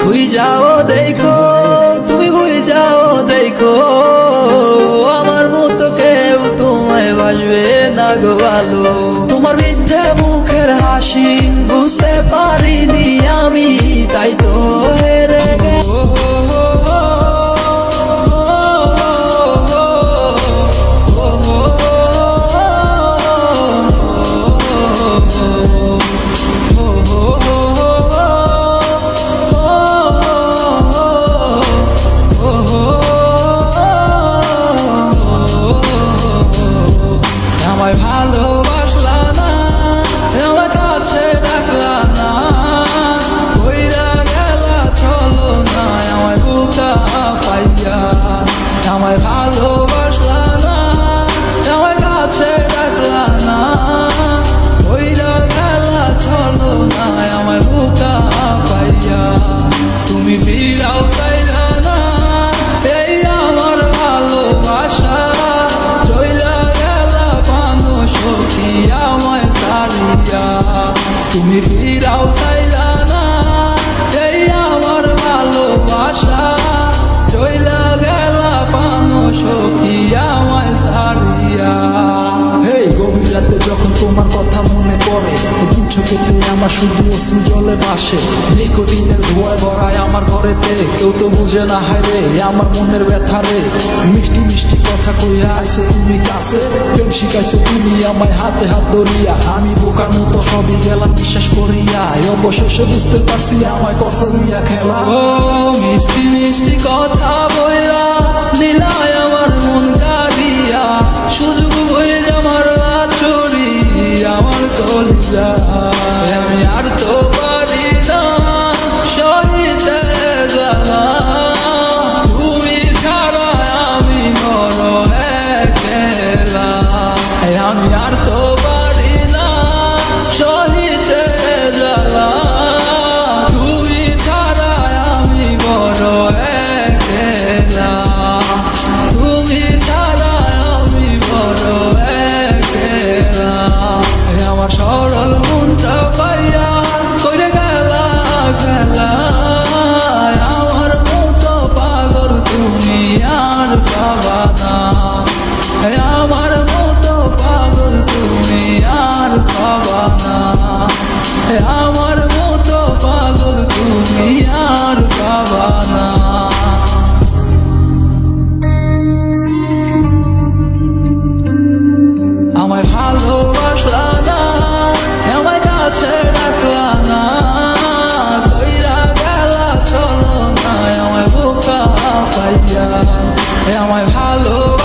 ভুই যাও, দেখো, তুমি খুই যাও, দেখো। আমার মতো কেউ তোমায় বাসবে না গো ভালো তোমার মিথ্যে মুখের হাসি আমায় ভালোবাসলা না আমার কাছে ডাকলা না। কইরা গেলা চলো না আমায় বুকা পাইয়া। তুমি ফিরাও চাইলা না, এই আমার ভালোবাসা। চইলা গেলা পানো সখী আমায় সারিয়া তুমি ফিরাও চাইলা না, এই আমার ভালোবাসা। চইলা মনে পড়ে। এই দু চোখেতে আমার শুধু অশ্রু জলে ভাসে। নিকোটিনের ধোয়ায় ভরায় আমার ঘরেতে। কেউ তো বুঝে না, হায় আমার মনের ব্যথা রে। মিষ্টি মিষ্টি কথা কইয়া আইছো তুমি কাছে। প্রেম শিখাইছো তুমি আমায় হাতে হাত ধরিয়া। আমি বোকার মতো সবই গেলাম, বিশ্বাস করিয়া। অবশেষে বুঝতে পারছি আমায় কষ্ট দিয়া খেলা। ও মিষ্টি মিষ্টি কথা বইলা, দিলাই আমার মন I'm mueve al